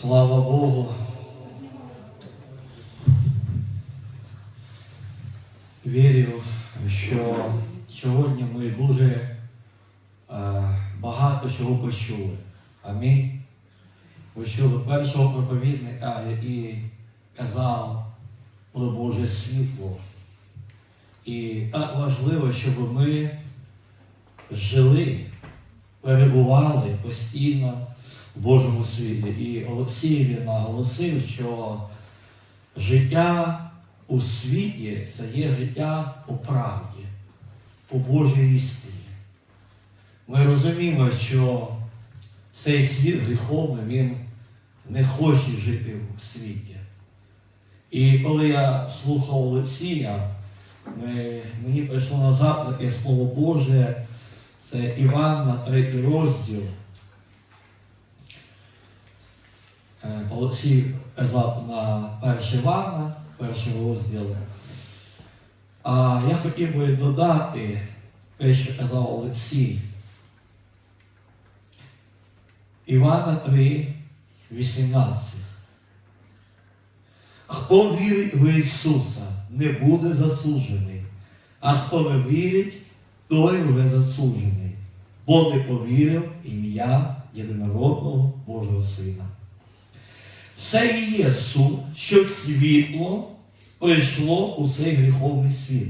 Слава Богу. Вірю, що сьогодні ми дуже е, багато чого почули. Амінь. Ви чули першого проповідника, який казав про Боже світло. І так важливо, щоб ми жили, перебували постійно Божому світлі. І Олексій наголосив, що життя у світі це є життя у правді, у Божій істині. Ми розуміємо, що цей світ гріховний, він не хоче жити у світі. І коли я слухав Олексія, мені прийшло назад таке слово Боже, це Іван на третій розділ. Е, Олексій казав на перший Івана, перший розділ. А я хотів би додати те, що казав Олексій. Івана 3, 18. Хто вірить в Ісуса, не буде засуджений, а хто не вірить, той вже засуджений, бо не повірив ім'я єдинородного Божого Сина. Це і є суд, що світло прийшло у цей гріховний світ.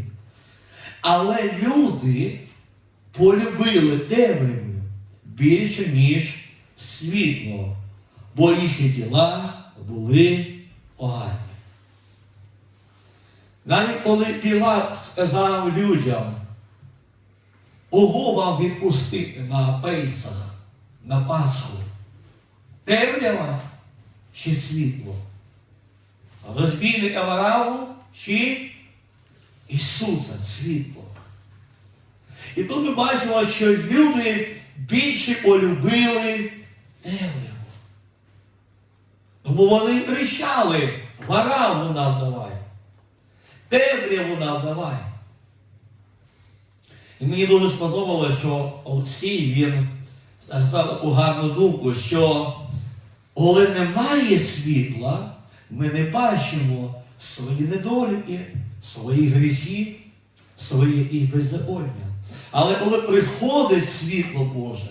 Але люди полюбили темряву більше, ніж світло, бо їхні діла були погані. Навіть коли Пілат сказав людям, кого вам відпустити на Пейсах, на Пасху, темрява чи світло? Розбійника Вараву чи Ісуса світло? І тут ми бачимо, що люди більше полюбили темряву. Тому вони кричали, вараву нам давай, темряву нам давай. І мені дуже сподобалося, що Олексій він сказав таку гарну думку, що коли немає світла, ми не бачимо свої недоліки, свої гріхи, свої і беззаконня. Але коли приходить світло Боже,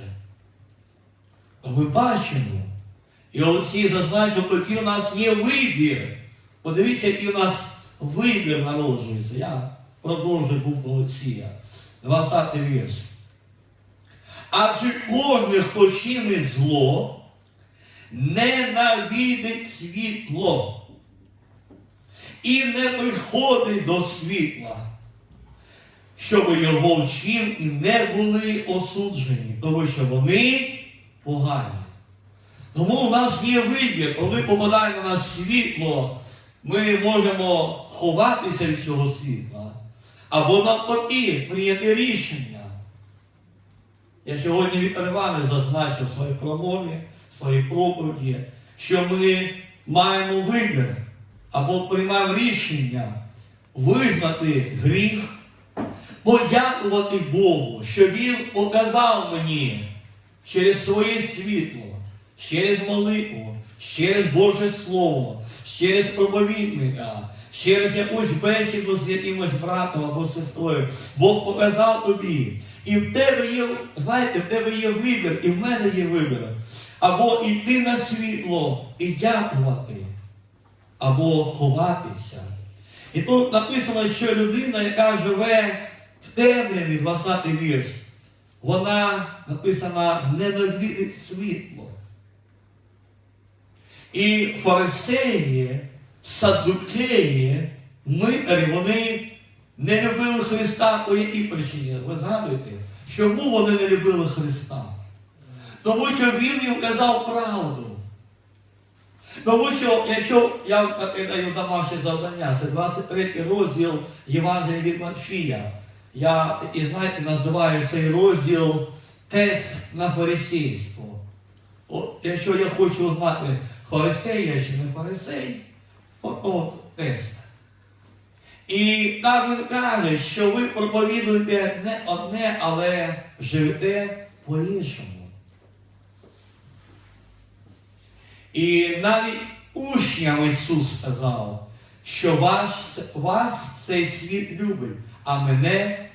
то ми бачимо. І Олексій зазначив, який у нас є вибір. Подивіться, який у нас вибір народжується. Я продовжую думку Олексія. 20 вірш. Адже кожен, хто чинить зло, ненавидить світло і не приходить до світла, щоб його вчив і не були осуджені, тому що вони погані. Тому у нас є вибір, коли попадає на світло, ми можемо ховатися від цього світла. Або навпаки, прийняти рішення. Я сьогодні від Івана зазначив в своїй промові, своїй проповіді, що ми маємо вибір або приймав рішення визнати гріх, подякувати Богу, що Він показав мені через своє світло, через молитву, через Боже Слово, через проповідника, через якусь бесіду з якимось братом або сестрою. Бог показав тобі. І в тебе є, знаєте, в тебе є вибір, і в мене є вибір. Або йти на світло і дякувати, або ховатися. І тут написано, що людина, яка живе в темряві, 20 вірш, вона написана ненавидить світло. І фарисеї, садукеї, митарі, вони не любили Христа по якій причині? Ви згадуєте? Чому вони не любили Христа? Тому що Він їм казав правду. Тому що, якщо я даю домашнє завдання, це 23 розділ Євангелія від Матфія. Я такий, знаєте, називаю цей розділ тест на фарисейство. От, якщо я хочу знати, фарисей я чи не фарисей, от, от тест. І так він каже, що ви проповідуєте не одне, але живете по-іншому. І навіть учням Ісус сказав, що вас, вас цей світ любить, а мене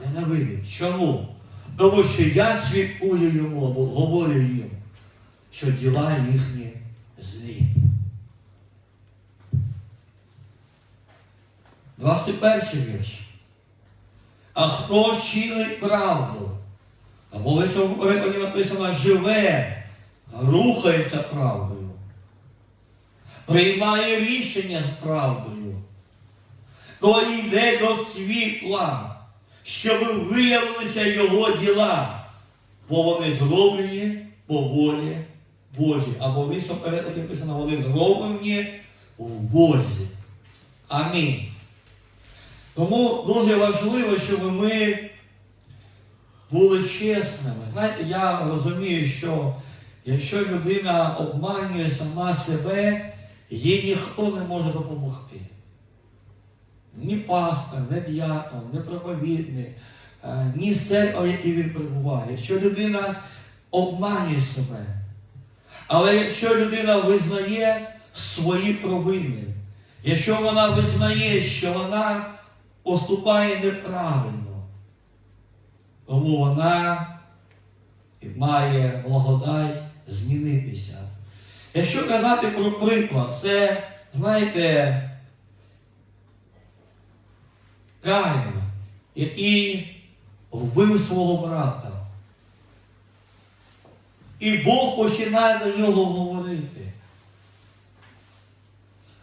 ненавидить. Чому? Тому що я свідкую йому, говорю їм, що діла їхні злі. 21 вірш. А хто чинить правду? Або в цьому написано живе, рухається правдою, приймає рішення правдою, то йде до світла, щоб виявилися його діла, бо вони зроблені по волі Божій. Або в іншому перекладі написано, вони зроблені в Бозі. Амінь. Тому дуже важливо, щоб ми були чесними. Знаєте, я розумію, що якщо людина обманює сама себе, їй ніхто не може допомогти. Ні пастор, ні діякон, ні проповідник, е, ні церква, в якій він перебуває. Якщо людина обманює себе, але якщо людина визнає свої провини, якщо вона визнає, що вона поступає неправильно, тому вона має благодать змінитися. Якщо казати про приклад, це, знаєте, Каїн, який вбив свого брата. І Бог починає до нього говорити.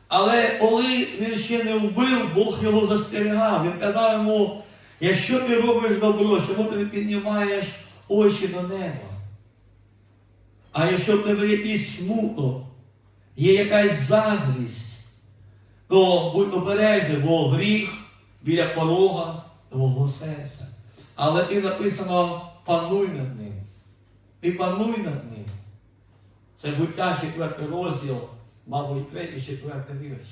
Але коли він ще не вбив, Бог його застерігав. Він казав йому, якщо ти робиш добро, чому ти не піднімаєш очі до неба? А якщо в тебе якийсь смуток, є якась заздрість, то будь обережний, бо гріх біля порога твого серця. Але ти написано пануй над ним. Ти пануй над ним. Це буття четвертий розділ, мабуть, третій, четвертий вірш.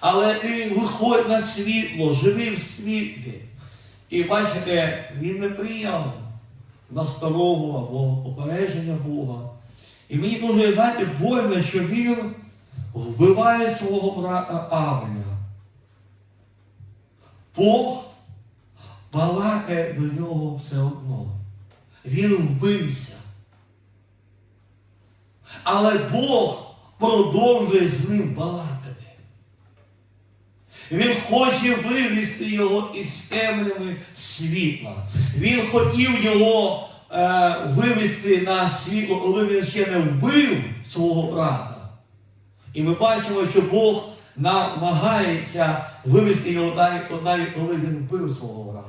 Але ти виходь на світло, живи в світлі. І бачите, він не прийняв настанову або попередження Бога. І мені дуже, знаєте, больно, що він вбиває свого брата Авеля. Бог балакає до нього все одно. Він вбився. Але Бог продовжує з ним балакати. Він хоче вивести його із темряви світла. Він хотів його е, вивести на світло, коли він ще не вбив свого брата. І ми бачимо, що Бог намагається вивести його навіть, навіть коли він вбив свого брата.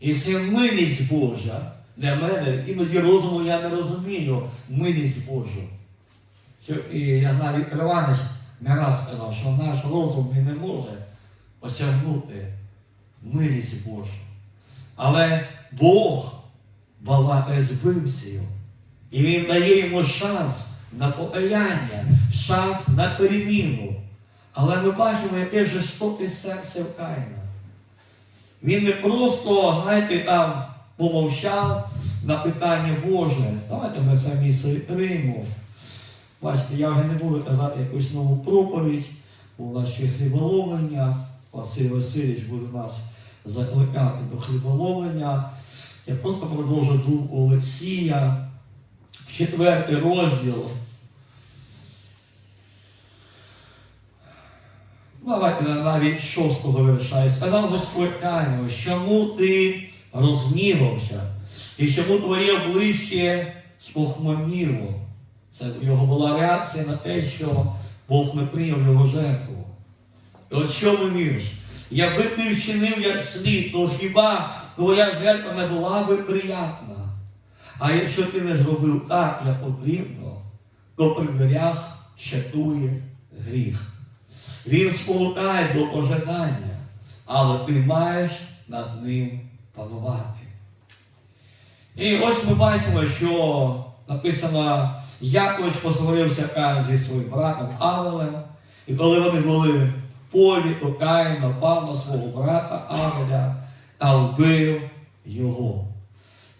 І це милість Божа для мене, іноді розуму я не розумію милість Божу. І я знаю, Іванович не раз сказав, що наш розум він не може осягнути милість Божу. Але Бог балакає з. І він дає йому шанс на покаяння, шанс на переміну. Але ми бачимо, яке жорстоке серце в Каїна. Він не просто, знаєте, там помовчав на питання Боже. Давайте ми це місце відкриємо. Бачите, я вже не буду казати якусь нову проповідь, у нас ще хліболовлення. Василь Васильович буде нас закликати до хліболовлення. Я просто продовжу думку Олексія. Четвертий розділ. Давайте навіть шостого вірша. І сказав Господь Каїну, чому ти розгнівався, і чому твоє обличчя спохмурніло. Це його була реакція на те, що Бог не прийняв його жертву. І от що ми вірш? Якби ти вчинив як слід, то хіба твоя жертва не була би приятна? А якщо ти не зробив так, як потрібно, то при дверях щатує гріх. Він спонукає до ожидання, але ти маєш над ним панувати. І ось ми бачимо, що написано, Якович посварився Каїн зі своїм братом Авелем, і коли вони були в полі, то Каїн напав на свого брата Авеля та вбив його.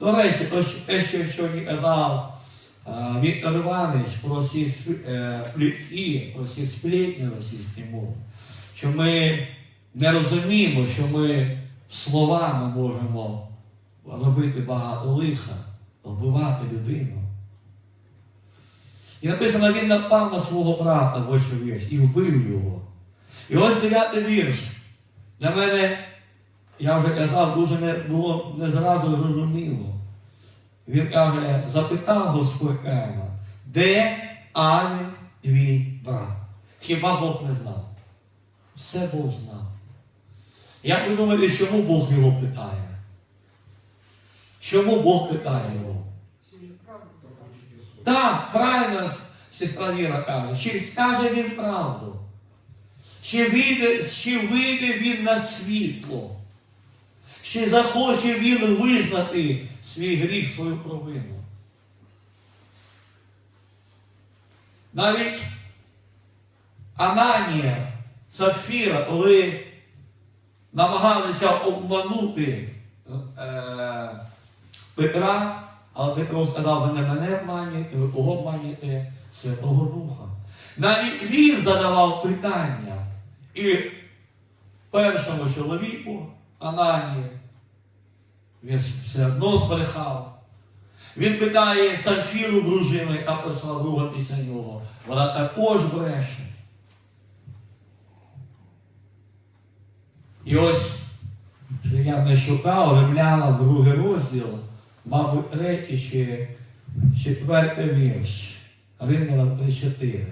До речі, те, що сьогодні казав Віктор Іванович про всі е, плітки, про всі сплетні російські мови, що ми не розуміємо, що ми словами можемо робити багато лиха, вбивати людину. І написано, він напав на свого брата, восьмий вірш, і вбив його. І ось дев'ятий вірш. Для мене, я вже казав, дуже не було не зразу зрозуміло. Він каже, запитав Господь Ема, де Авін твій брат? Хіба Бог не знав? Все Бог знав. Як ви думаєте, чому Бог його питає? Чому Бог питає його? Так, правильно сестра Віра каже, чи скаже він правду? Чи вийде, чи вийде він на світло? Чи захоче він визнати свій гріх, свою провину? Навіть Ананія, Сафіра, коли намагалися обманути е, Петра, але Петро сказав, ви не мене обманюєте, ви кого обманюєте Святого Духа. Навіть він задавав питання і першому чоловіку, Ананії, він все одно збрехав. Він питає Сафіру дружину, яка почала ругатися нього. Вона також бреше. І ось що я не шукав, римляна другий розділ, мабуть, третій чи четвертий вірш. Римляна 3-4.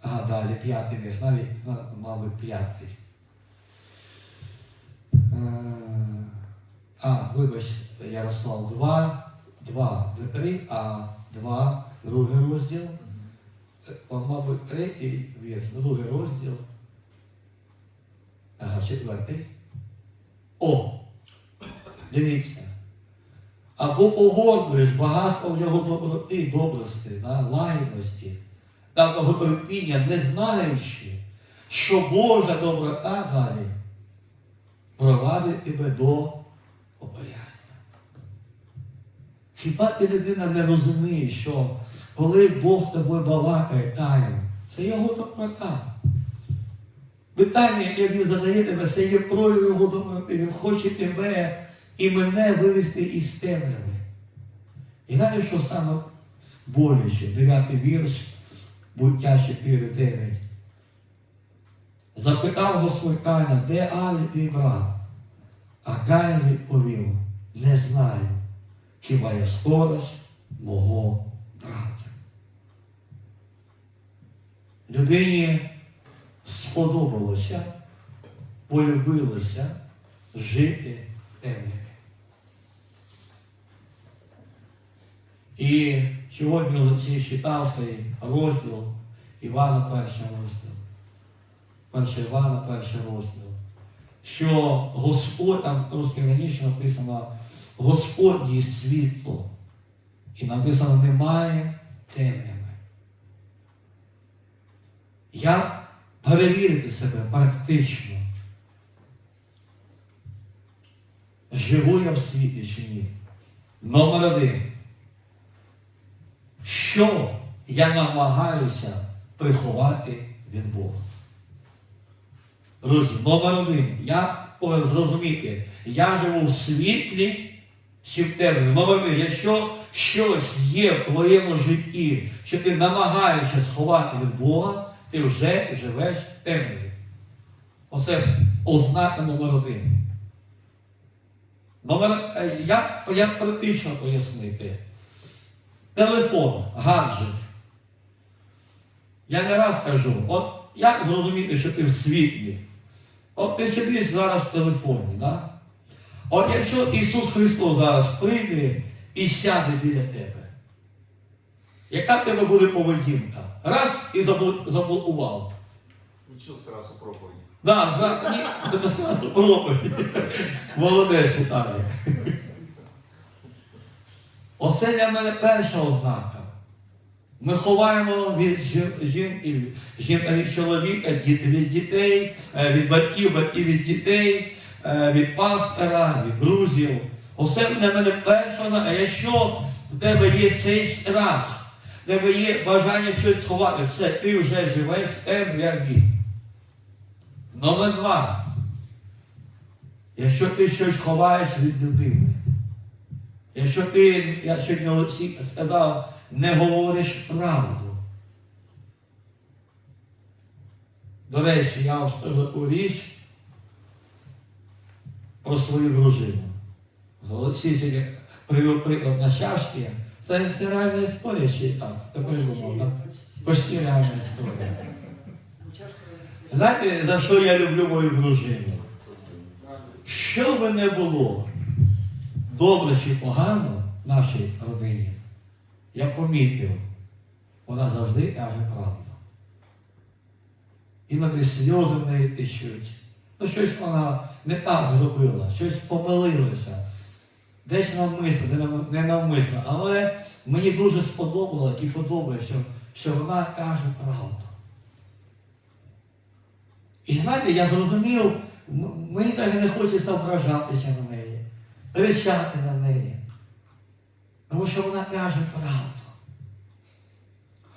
А, далі п'ятий вірш, навіть, мабуть, п'ятий. Е, А, вибач, Ярослав, 2, 2, не 3, а 2, другий розділ. Е, Мабуть, третій вірш, другий розділ. Ага, четвертий. О! Дивіться. Або погодуєш багатство в його доброти, добрости, да, лагідності та довготерпіння, не знаючи, що Божа доброта далі провадить тебе до покаяння. Хіба ти людина не розуміє, що коли Бог з тобою балакає тайно, це його доброта. Питання, яке він задає тебе, це є прояв його доброти. Він хоче тебе і мене вивести із темряви. І знаєш, що саме боляче, дев'ятий вірш, буття 4.9. Запитав Господь Каїна, де Авель твій брат? А Каїн відповів, не знаю, хіба я сторож мого брата. Людині сподобалося, полюбилося жити в темряві. І сьогодні Олексій читав цей розділ Івана перший розділ. Перший Івана перший розділ. Що Господь, там трошки написано, Господь є світло. І написано, немає темряви. Як перевірити себе практично? Живу я в світі чи ні? Номер один. Що я намагаюся приховати від Бога? Друзі, номер один. Я повинен зрозуміти, я живу в світлі чи в темряві. Номер один, якщо щось є в твоєму житті, що ти намагаєшся сховати від Бога, ти вже живеш темряві. Оце ознака номер один. Номер, е, як, як практично пояснити? Телефон, гаджет. Я не раз кажу, от як зрозуміти, що ти в світлі? От ти сидиш зараз в телефоні, да? От якщо Ісус Христос зараз прийде і сяде біля тебе, яка в тебе буде поведінка? Раз і забл- заблокував. Нічого сразу проповіді. Да, да, проповідь. Молодець Віталій. Оце для мене перша ознака. Ми ховаємо від жін, від чоловіка, від дітей, е, від батьків, батьків від дітей, е, від пастора, від друзів. Усе на мене першого, а якщо в тебе є цей страх, тебе є бажання щось сховати, все, ти вже живеш в темряві. Номер два. Якщо ти щось ховаєш від людини, якщо ти, я сьогодні Олексій сказав, не говориш правду. До речі, я вам скажу таку річ про свою дружину. Олексій привів приклад на щастя. Це, це реальна історія й так. Тепер думав, так? Почти реальна історія. Знаєте, за що я люблю мою дружину? Що би не було, добре чи погано нашій родині, я помітив, вона завжди каже правду. Іноді сльози в неї течуть. Ну, щось вона не так зробила, щось помилилося. Десь навмисно, не навмисно. Але мені дуже сподобалось і подобається, що, вона каже правду. І знаєте, я зрозумів, мені навіть не хочеться ображатися на неї, кричати на неї. Тому що вона каже правду.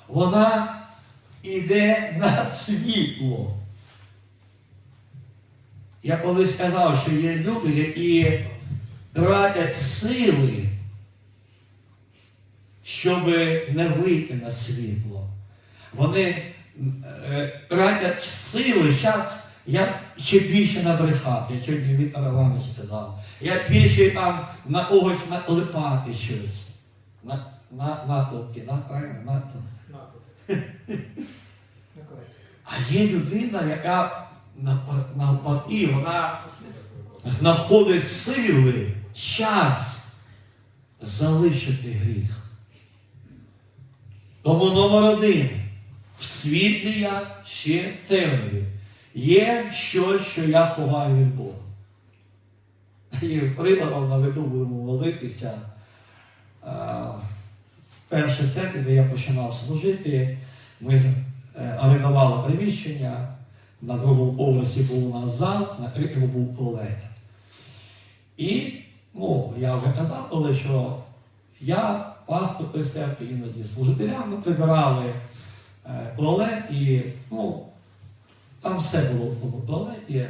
Вона йде на світло. Я колись сказав, що є люди, які тратять сили, щоб не вийти на світло. Вони е, тратять сили, зараз я ще більше набрехати, я сьогодні Віктор Іванович сказав. Я більше там на когось наклепати щось. На, на, натовпі, на, правильно, натовпі. А є людина, яка навпа- навпаки, вона знаходить сили, час залишити гріх. Тому номер один. В світлі я ще в темряві. Є щось, що я ховаю від Бога. І прикладом наведу будемо молитися. А, Перше церкві, де я починав служити, ми е, орендували приміщення, на другому поверсі був у нас зал, на третьому був туалет. І ну, я вже казав, коли що я, пастор при іноді служителям, прибирали е, туалет і ну, там все було в тому туалеті.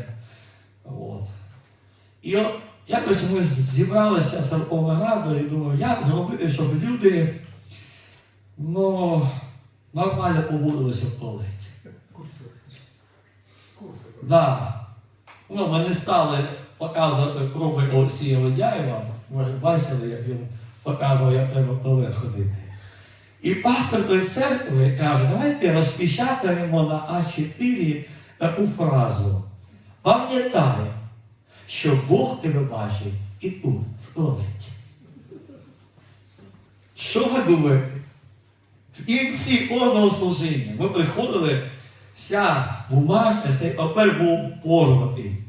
От. І от якось ми зібралися з Верховною Радою і думаю, як зробити, щоб люди ну, нормально поводилися в туалеті. Да. Ну, ми не стали показувати проби Олексія Ледяєва. Може, бачили, як він показував, як треба туалет ходити. І пастор тої церкви каже, давайте розпечатаємо на А4 таку фразу. Пам'ятай, що Бог тебе бачить і тут, в туалеті. Що ви думаєте? В кінці кожного служіння ми приходили, вся бумажка, цей папер був порватий.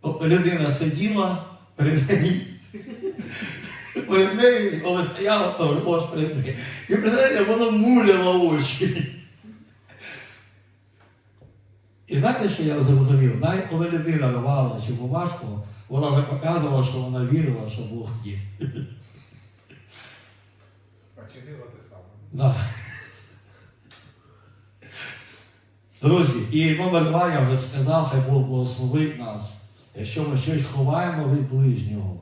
Тобто людина сиділа перед нею, перед нею, коли стояла, то ось перед нею. І представляєте, воно муляло очі. І знаєте, що я зрозумів? Навіть коли людина рвала цю бумажку, вона вже показувала, що вона вірила, що Бог є. А чинила те саме. Да. Друзі, і номер два я вже сказав, хай Бог благословить нас. Якщо ми щось ховаємо від ближнього,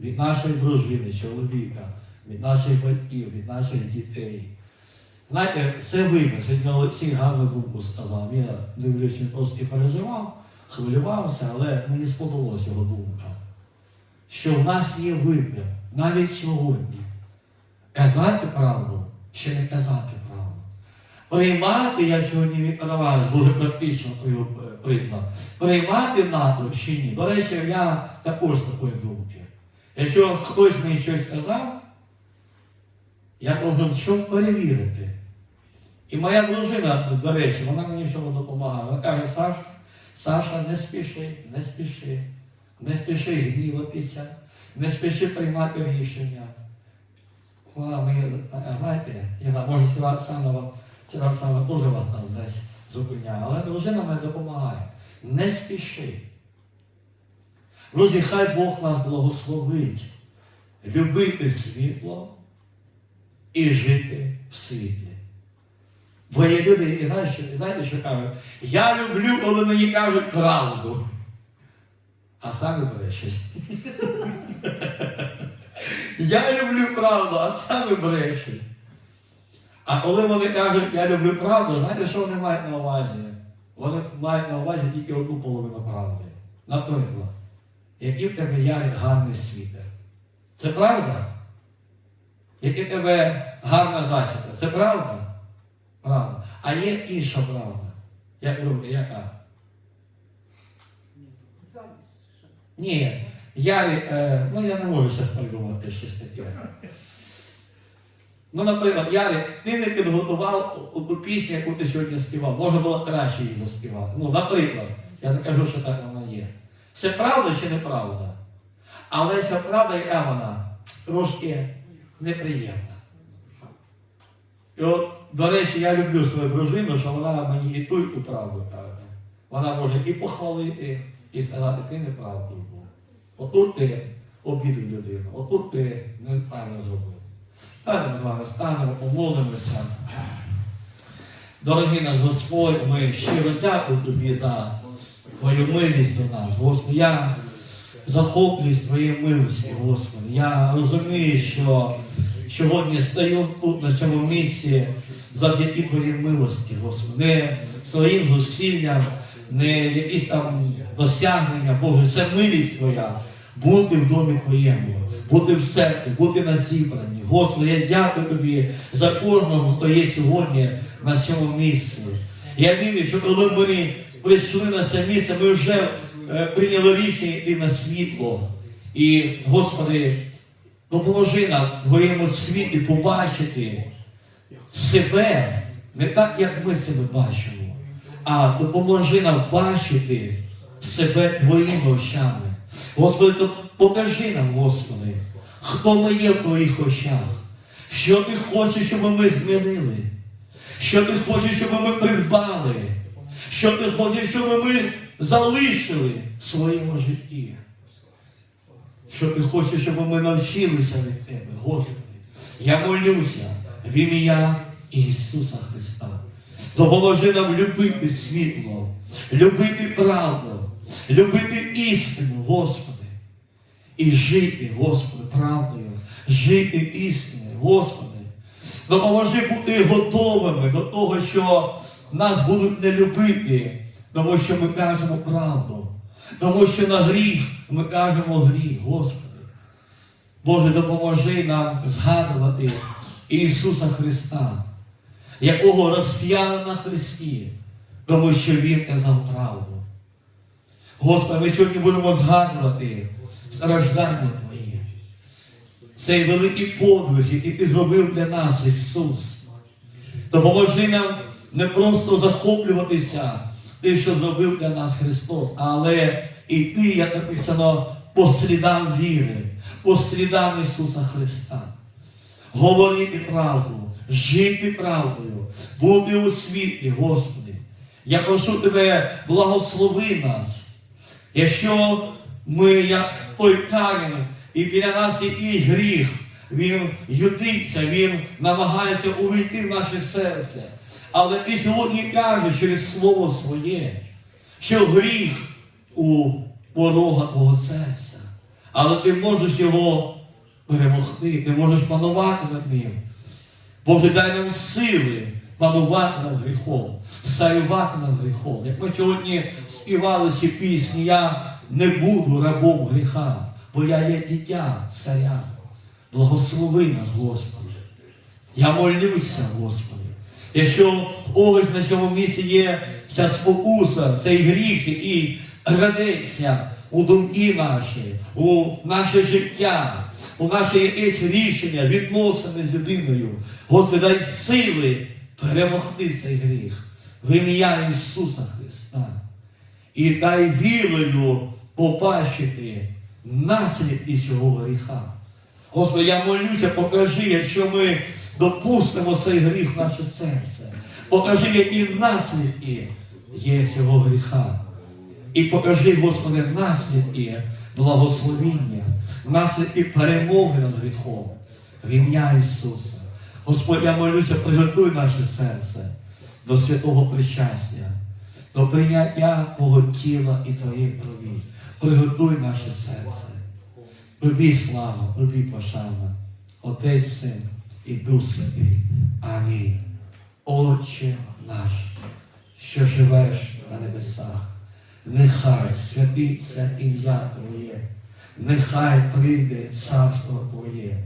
від нашої дружини, чоловіка, від наших батьків, від наших дітей. Знаєте, це видно. Сьогодні Олексій гарну думку сказав. Я дивлюсь, він трошки переживав, хвилювався, але мені сподобалася його думка. Що в нас є вибір навіть сьогодні. Казати правду чи не казати. Приймати, я сьогодні відкриваю дуже практично е, приклад. Приймати наклеп чи ні. До речі, я також такої думки. Якщо хтось мені щось сказав, я повинен що перевірити. І моя дружина, до речі, вона мені в цьому допомагає. Вона каже, Саша, Саша, не спіши, не спіши, не спіши гніватися, не спіши приймати рішення. Вона мені, знаєте, я знаю, може Сіла Оксанова, Сіла Оксанова теж вас там десь зупиняє, але дружина мене допомагає. Не спіши. Друзі, хай Бог нас благословить любити світло і жити в світлі. Бо є люди, і знаєте, що кажуть? Я люблю, коли мені кажуть правду. А самі брешуть. Я люблю правду, а самі брешуть. А коли вони кажуть, я люблю правду, знаєте, що вони мають на увазі? Вони мають на увазі тільки одну половину правди. Наприклад, який в тебе ярик гарний світер. Це правда? Яке в тебе гарна зачіска. Це правда? Правда. А є інша правда. Як думаєте, яка? Ні, Ярик, е, ну я не можу зараз придумати щось таке. Ну, наприклад, Ярик, ти не підготував ту пісню, яку ти сьогодні співав. Можна було краще її заспівати. Ну, наприклад, я не кажу, що так вона є. Це правда чи неправда? Але ця правда, яка вона трошки неприємна. І от, до речі, я люблю свою дружину, що вона мені і ту, і ту правду каже. Вона може і похвалити, і сказати, ти неправду був. Отут ти обідав людину, отут ти неправильно зробив. Давайте з вами станемо, помолимося. Дорогий наш Господь, ми щиро дякуємо Тобі за Твою милість до нас. Господи, я захоплююсь Твоєю милості, Господи. Я розумію, що сьогодні стою тут, на цьому місці, завдяки Твоїй милості, Господи. Не своїм зусиллям, не якісь там досягнення, Боже, це милість Твоя. Бути в домі Твоєму, бути в церкві, бути на зібранні. Господи, я дякую Тобі за кожного, хто є сьогодні на цьому місці. Я вірю, що коли ми прийшли на це місце, ми вже е, прийняли рішення йти на світло. І, Господи, допоможи нам в твоєму світі побачити себе не так, як ми себе бачимо, а допоможи нам бачити себе твоїми очами. Господи, покажи нам, Господи, хто ми є в твоїх очах, що ти хочеш, щоб ми змінили, що ти хочеш, щоб ми придбали, що ти хочеш, щоб ми залишили в своєму житті. Що ти хочеш, щоб ми навчилися від тебе, Господи. Я молюся в ім'я Ісуса Христа. Допоможи нам любити світло, любити правду, любити істину, Господи. І жити, Господи, правдою, жити істиною, Господи. Допоможи бути готовими до того, що нас будуть не любити, тому що ми кажемо правду. Тому що на гріх ми кажемо гріх, Господи. Боже, допоможи нам згадувати Ісуса Христа, якого розп'яли на Христі, тому що Він казав правду. Господи, ми сьогодні будемо згадувати страждання Твої. Цей великий подвиг, який Ти зробив для нас, Ісус. Допоможи нам не просто захоплюватися тим, що зробив для нас Христос, але йти, як написано, по слідам віри, по слідам Ісуса Христа. Говорити правду, жити правдою, бути у світлі, Господи. Я прошу Тебе, благослови нас. Якщо ми, як той камінь, і біля нас якийсь гріх, він ютиться, він намагається увійти в наше серце. Але ти сьогодні кажеш через слово своє, що гріх у порога твого серця. Але ти можеш його перемогти, ти можеш панувати над ним. Боже, дай нам сили панувати над гріхом, царювати над гріхом. Як ми сьогодні співали ці пісні, я не буду рабом гріха, бо я є дитя царя. Благослови нас, Господи. Я молюся, Господи. Якщо ось на цьому місці є ця спокуса, цей гріх, який градеться у думки наші, у наше життя, у наше якесь рішення, відносини з людиною. Господи, дай сили перемогти цей гріх в ім'я Ісуса Христа. І дай вірою побачити наслідки цього гріха. Господи, я молюся, покажи, якщо ми допустимо цей гріх в наше серце. Покажи, які наслідки є цього гріха. І покажи, Господи, наслідки благословіння, наслідки перемоги над гріхом. В ім'я Ісуса. Господь, я молюся, приготуй наше серце до святого причастя, до прийняття Твого тіла і Твоєї крові. Приготуй наше серце. Тобі слава, тобі пошана, Отець Син і Дух Святий. Амінь. Отче наш, що живеш на небесах, нехай святиться ім'я Твоє, нехай прийде царство Твоє.